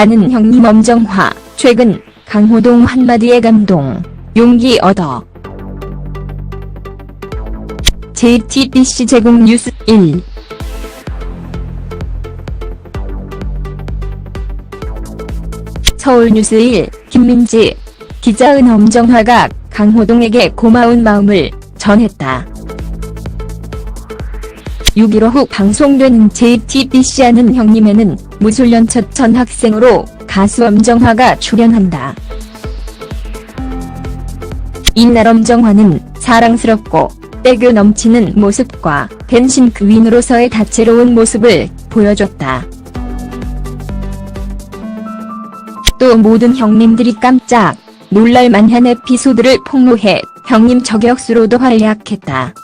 아는 형님 엄정화, 최근 강호동 한마디에 감동, 용기 얻어. JTBC 제공 뉴스 1 서울 뉴스 1 김민지 기자은 엄정화가 강호동에게 고마운 마음을 전했다. 6.15 후 방송되는 JTBC 아는 형님에는 무술년 첫 전학생으로 가수 엄정화가 출연한다. 이날 엄정화는 사랑스럽고 애교 넘치는 모습과 댄신 그윈으로서의 다채로운 모습을 보여줬다. 또 모든 형님들이 깜짝 놀랄 만한 에피소드를 폭로해 형님 저격수로도 활약했다.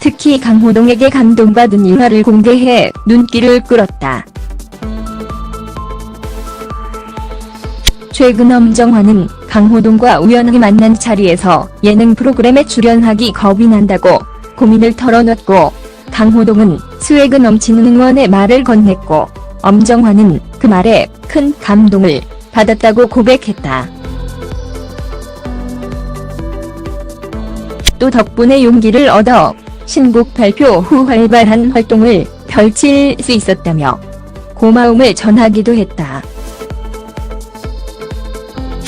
특히 강호동에게 감동받은 일화를 공개해 눈길을 끌었다. 최근 엄정화는 강호동과 우연히 만난 자리에서 예능 프로그램에 출연하기 겁이 난다고 고민을 털어놓고 강호동은 스웨그 넘치는 응원의 말을 건넸고 엄정화는 그 말에 큰 감동을 받았다고 고백했다. 또 덕분에 용기를 얻어 신곡 발표 후 활발한 활동을 펼칠 수 있었다며 고마움을 전하기도 했다.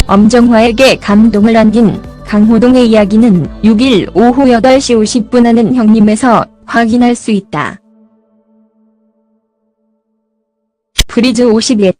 엄정화에게 감동을 안긴 강호동의 이야기는 6일 오후 8시 50분 하는 형님에서 확인할 수 있다. 프리즈 51